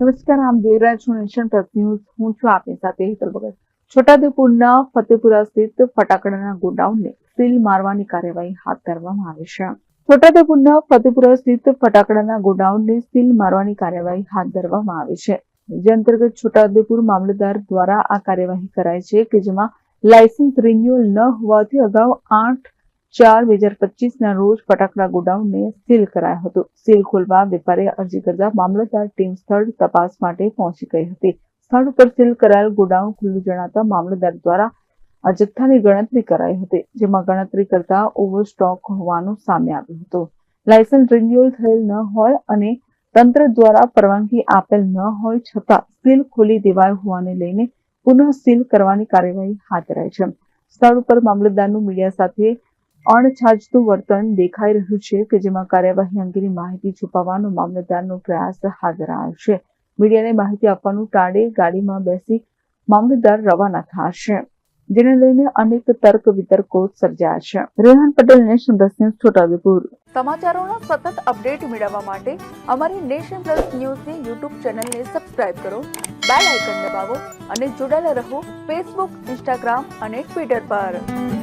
નમસ્કાર, આમ Devraj nation plus news. હું છું આપની સાથે હેતલ ભગત. છોટાઉદેપુરના ફતેપુરા સ્થિત ફટાકડાના ગોડાઉનને સીલ મારવાની કાર્યવાહી હાથ ધરવામાં આવી છે. છોટાઉદેપુરના ફતેપુરા સ્થિત ફટાકડાના ગોડાઉનને સીલ મારવાની કાર્યવાહી હાથ ધરવામાં આવી છે. જે અંતર્ગત છોટાઉદેપુર મામલતદાર દ્વારા આ કાર્યવાહી કરાઈ છે કે જેમાં લાયસન્સ રિન્યુઅલ ન હોવાથી અગાઉ આઠ ચાર બે હજાર પચીસના રોજ ફટાકડા ગોડાઉનને સીલ કરાયો હતો. સીલ ખોલવા વેપારીએ અરજી કરતા મામલતદાર ટીમ સ્થળ તપાસ માટે પહોંચી ગઈ હતી. સ્થળ ઉપર સીલ કરાયેલ ગોડાઉન ખુલ્લું જણાતા મામલતદાર દ્વારા આ જથ્થાની ગણતરી કરાઈ હતી, જેમાં ગણતરી કરતા ઓવરસ્ટોક હોવાનું સામે આવ્યું હતું. લાયસન્સ રિન્યુઅલ થયેલ ન હોય અને તંત્ર દ્વારા પરવાનગી આપેલ ન હોય છતાં સીલ ખોલી દેવાય હોવાને લઈને પુનઃ સીલ કરવાની કાર્યવાહી હાથ ધરાઈ છે. સ્થળ ઉપર મામલતદારનું મીડિયા સાથે અણછાજતું વર્તન દેખાઈ રહ્યું છે કે જેમાં કાર્યવાહી અંગેની માહિતી છુપાવવાનો મામલતદારનો પ્રયાસ હાથ ધરાયો મીડિયાને માહિતી આપવાનું ટાળે ગાડીમાં બેસી મામલતદાર રવાના થશે જેને લઈને અનેક તર્ક વિતર્કો સર્જાયા છે. Rehan Patel, nation plus news, Chhota Udepur. સમાચારોના સતત અપડેટ મેળવવા માટે અમારી નેશન પ્લસ ન્યૂઝની યુટ્યુબ ચેનલને સબસ્ક્રાઇબ કરો, બેલ આઇકન દબાવો અને જોડાયેલા રહો ફેસબુક, ઇન્સ્ટાગ્રામ અને ટ્વિટર પર.